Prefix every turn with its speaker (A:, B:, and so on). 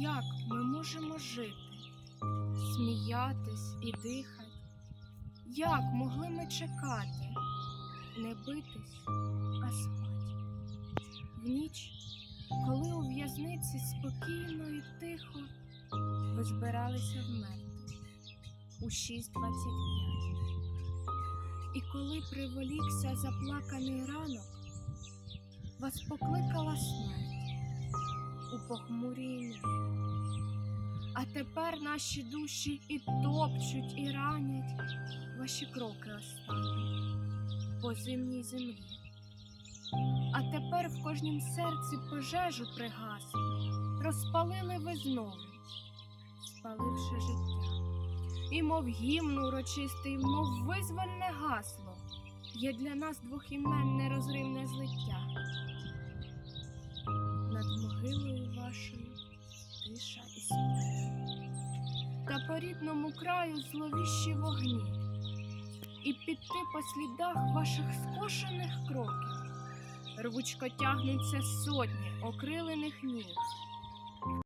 A: як ми можемо жити, сміятись і дихати? Як могли ми чекати, не битись, а спать? В ніч, коли у в'язниці спокійно і тихо ви збиралися вмерти у 6.25. І коли приволікся заплаканий ранок, вас покликала смерть у похмурій імлі. А тепер наші душі і топчуть, і ранять ваші кроки останні по зимній землі. А тепер в кожнім серці пожежу пригасли, розпалили ви знову, спаливши життя. І мов гімн урочистий, мов визвольне гасло, є для нас двохіменне розривне злиття. Над могилою вашою тиша і смерть. Та по рідному краю зловіщі вогні, і піти по слідах ваших скошених кроків рвучко тягнуться сотні окрилених ніг.